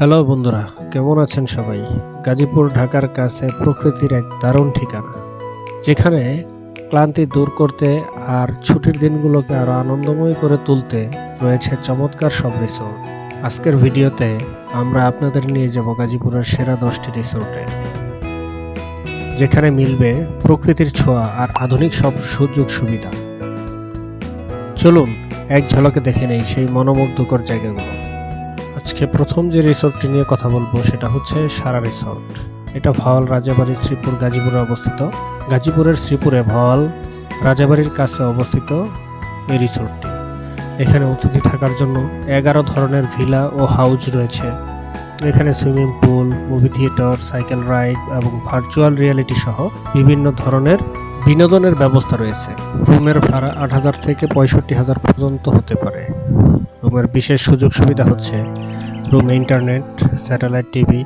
Hello বন্ধুরা, কেমন আছেন সবাই? গাজীপুর, ঢাকার কাছে প্রকৃতির এক দারুণ ঠিকানা, যেখানে ক্লান্তি দূর করতে আর ছুটির দিনগুলোকে আরও আনন্দময় করে তুলতে রয়েছে চমৎকার সব রিসোর্ট আজকের ভিডিওতে আমরা আপনাদের নিয়ে যাব গাজীপুরের সেরা দশটি রিসোর্টে যেখানে মিলবে প্রকৃতির ছোঁয়া আর আধুনিক সব সুযোগ সুবিধা। চলুন, এক ঝলকে দেখে নেই সেই মনোমুগ্ধকর জায়গাগুলো। আজকে প্রথম যে রিসোর্টটি নিয়ে কথা বলব সেটা হচ্ছে সারা রিসোর্ট। এটা ভাওয়াল রাজাবাড়ি শ্রীপুর, গাজীপুরে অবস্থিত। গাজীপুরের শ্রীপুরে ভাওয়াল রাজাবাড়ির কাছে অবস্থিত এই রিসোর্টটি। এখানে অতিথি থাকার জন্য এগারো ধরনের ভিলা ও হাউজ রয়েছে। এখানে swimming pool, movie theatre, cycle ride এবং ভার্চুয়াল রিয়েলিটি সহ বিভিন্ন ধরনের বিনোদনের ব্যবস্থা রয়েছে। রুমের ভাড়া আট হাজার থেকে পঁয়ষট্টি হাজার পর্যন্ত হতে পারে। রুমের বিশেষ সুযোগ সুবিধা হচ্ছে, রুমে internet, satellite TV,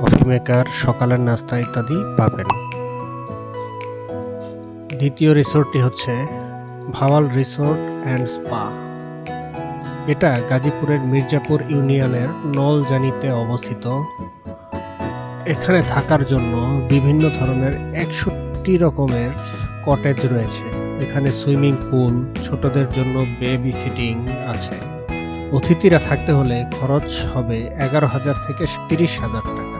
coffee maker, সকালের নাস্তা ইত্যাদি পাবেন। দ্বিতীয় রিসোর্টটি হচ্ছে ভাওয়াল রিসোর্ট অ্যান্ড স্পা। এটা গাজীপুরের মির্জাপুর ইউনিয়নের নলজানিতে অবস্থিত। এখানে থাকার জন্য বিভিন্ন ধরনের একষট্টি রকমের কটেজ রয়েছে। এখানে সুইমিং পুল, ছোটদের জন্য বেবি সিটিং আছে। অতিথিরা থাকতে হলে খরচ হবে এগারো হাজার থেকে তিরিশ হাজার টাকা।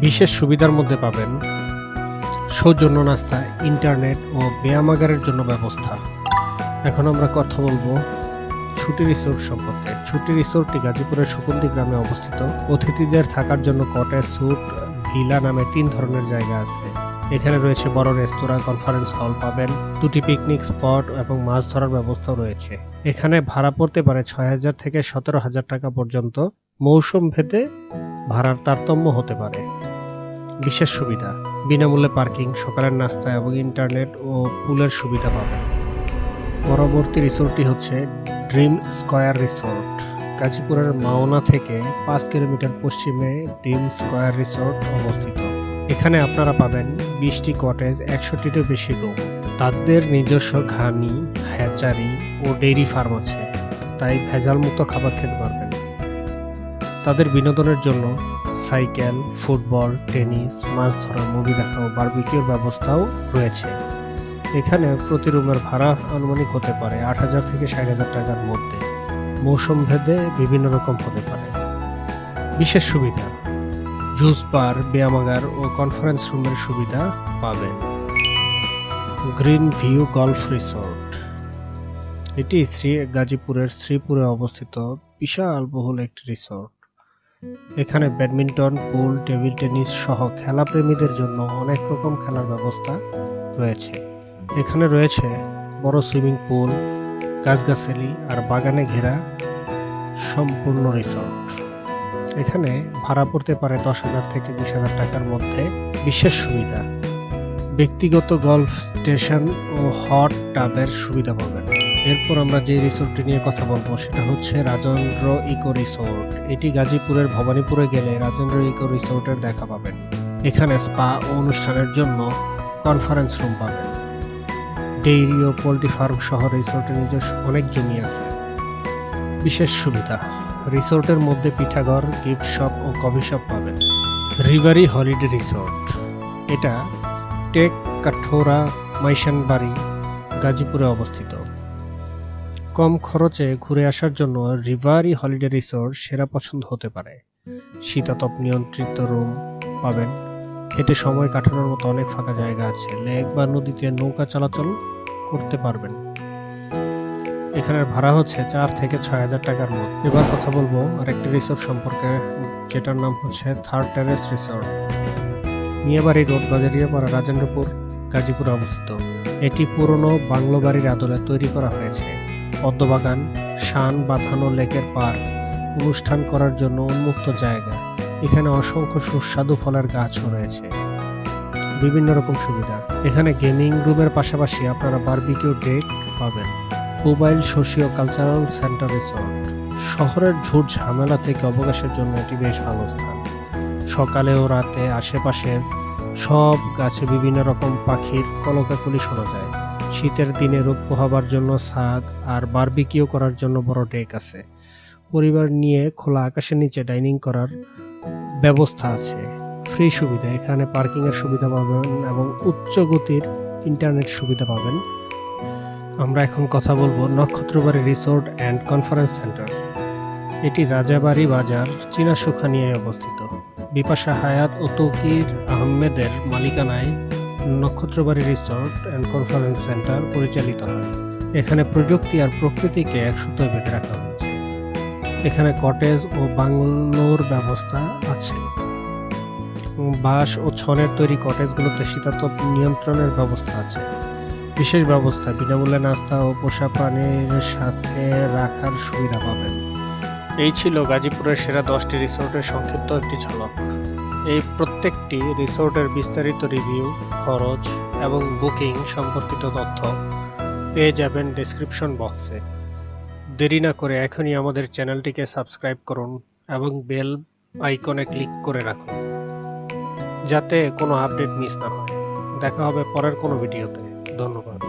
বিশেষ সুবিধার মধ্যে পাবেন সৌজন্য নাস্তা ইন্টারনেট ও ব্যায়ামাগারের জন্য ব্যবস্থা। এখন আমরা কথা বলব ছুটি রিসোর্ট সম্পর্কে। ছুটি রিসোর্টটি গাজীপুরের সুকুন্দি গ্রামে অবস্থিত। অতিথিদের থাকার জন্য কটেজ স্যুট ভিলা নামে তিন ধরনের জায়গা আছে। এখানে রয়েছে বড় রেস্তোরাঁ, কনফারেন্স হল পাবেন, দুটি পিকনিক স্পট এবং মাছ ধরার ব্যবস্থাও রয়েছে। এখানে ভাড়া পড়তে পারে ছয় হাজার থেকে সতেরো হাজার টাকা পর্যন্ত। মৌসুম ভেদে ভাড়ার তারতম্য হতে পারে। বিশেষ সুবিধা, বিনামূল্যে পার্কিং, সকালের নাস্তা এবং ইন্টারনেট ও পুলের সুবিধা পাবেন। পরবর্তী রিসোর্টটি হচ্ছে ড্রিম স্কয়ার রিসোর্ট, গাজীপুরের মাওনা থেকে পাঁচ কিলোমিটার পশ্চিমে ড্রিম স্কয়ার রিসোর্ট অবস্থিত। এখানে আপনারা পাবেন বিশটি কটেজ, একশোটিরও বেশি রুম। তাদের নিজস্ব ঘানি, হ্যাচারি ও ডেইরি ফার্ম আছে, তাই ভেজালমুক্ত খাবার খেতে পারবেন। তাদের বিনোদনের জন্য সাইকেল, ফুটবল, টেনিস, মাছ ধরা, মুভি দেখা ও বারবিকিউর ব্যবস্থাও রয়েছে। এখানে প্রতি রুমের ভাড়া আনুমানিক হতে পারে আট হাজার থেকে ষাট হাজার টাকার মধ্যে। মৌসুম ভেদে বিভিন্ন রকম হতে পারে। বিশেষ সুবিধা, জুস বার ব্যায়ামাগার ও কনফারেন্স রুমের সুবিধা পাবেন। Green view golf resort. এটি শ্রী গাজীপুরের শ্রীপুরে অবস্থিত বিশাল বহুল একটি রিসোর্ট। এখানে ব্যাডমিন্টন, পুল, টেবিল টেনিস সহ খেলাপ্রেমীদের জন্য অনেক রকম খেলার ব্যবস্থা রয়েছে। এখানে রয়েছে বড় সুইমিং পুল, গাছগাছালি আর বাগানে ঘেরা সম্পূর্ণ রিসোর্ট। এখানে ভাড়া পড়তে পারে দশ হাজার থেকে বিশ হাজার টাকার মধ্যে। বিশেষ সুবিধা, ব্যক্তিগত গল্ফ স্টেশন ও হট টাবের সুবিধা পাবেন। এরপর আমরা যে রিসোর্টটি নিয়ে কথা বলব সেটা হচ্ছে রাজেন্দ্র ইকো রিসোর্ট। এটি গাজীপুরের ভবানীপুরে গেলে রাজেন্দ্র ইকো রিসোর্টের দেখা পাবেন। এখানে স্পা ও অনুষ্ঠানের জন্য কনফারেন্স রুম পাবেন। ডেইরি ও পোলট্রি ফার্ম সহ রিসোর্টের নিজস্ব অনেক জমি আছে। বিশেষ সুবিধা, রিসোর্টের মধ্যে পিঠাঘর, গিফট শপ ও কফি শপ পাবেন। রিভারি হলিডে রিসোর্ট, এটা টেক কাঠোরা মাইশান বাড়ি গাজীপুরে অবস্থিত। কম খরচে ঘুরে আসার জন্য রিভারি হলিডে রিসোর্ট সেরা পছন্দ হতে পারে। শীতাতপ নিয়ন্ত্রিত রুম পাবেন। হেঁটে সময় কাটানোর মতো অনেক ফাঁকা জায়গা আছে। লেক বা নদীতে নৌকা চলাচল করতে পারবেন। এখানের ভাড়া হচ্ছে চার থেকে ছয় হাজার টাকার মতো। এবার কথা বলব আরেকটি রিসোর্ট সম্পর্কে, যেটার নাম হচ্ছে third terrace resort Miabari road Bazariapara Rajendrapur, গাজীপুরে অবস্থিত। এটি পুরনো বাংলো বাড়ির আদলে তৈরি করা হয়েছে। পদ্মবাগান, শান বাঁধানো লেকের পার্ক অনুষ্ঠান করার জন্য উন্মুক্ত জায়গা। এখানে অসংখ্য সুস্বাদু ফলের গাছও রয়েছে। বিভিন্ন রকম সুবিধা। এখানে গেমিং রুমের পাশাপাশি আপনারা বারবিকিউ ডেক পাবেন। Mobile socio cultural centre resort. শহরের ঝুট ঝামেলা থেকে অবকাশের জন্য এটি বেশ ভালো স্থান। সকালে ও রাতে আশেপাশের সব গাছে বিভিন্ন রকম পাখির কলকাকলি শোনা যায়। শীতের দিনে রোদ পোহাবার জন্য ছাদ আর বারবিকিউ করার জন্য বড় ডেক আছে। পরিবার নিয়ে খোলা আকাশের নিচে ডাইনিং করার ব্যবস্থা আছে। ফ্রি সুবিধা, এখানে পার্কিংয়ের সুবিধা পাবেন এবং উচ্চ গতির ইন্টারনেট সুবিধা পাবেন। আমরা এখন কথা বলব Nakshatrabari resort and conference centre এটি রাজাবাড়ি বাজার চীনা সুখানিয়ায় অবস্থিত। বিপাশা হায়াত ও তৌকির আহমেদের মালিকানায় Nakshatrabari resort and conference centre পরিচালিত হয়। এখানে প্রযুক্তি আর প্রকৃতিকে এক সুতোয় বেঁধে রাখা হয়েছে এখানে কটেজ ও বাংলোর ব্যবস্থা আছে। বাঁশ ও ছনের তৈরি কটেজগুলোতে শীতাতপ নিয়ন্ত্রণের ব্যবস্থা আছে। বিশেষ ব্যবস্থা, বিনামূল্যে নাস্তা ও পোষা প্রাণীর সাথে রাখার সুবিধা পাবেন। এই ছিল গাজীপুরের সেরা দশটি রিসোর্টের সংক্ষিপ্ত একটি ঝলক। এই প্রত্যেকটি রিসোর্টের বিস্তারিত রিভিউ, খরচ এবং বুকিং সম্পর্কিত তথ্য পেয়ে যাবেন ডেসক্রিপশন বক্সে। দেরি না করে এখনই আমাদের চ্যানেলটিকে সাবস্ক্রাইব করুন এবং বেল আইকনে ক্লিক করে রাখুন, যাতে কোনো আপডেট মিস না হয়। দেখা হবে পরের কোনো ভিডিওতে। ধন্যবাদ।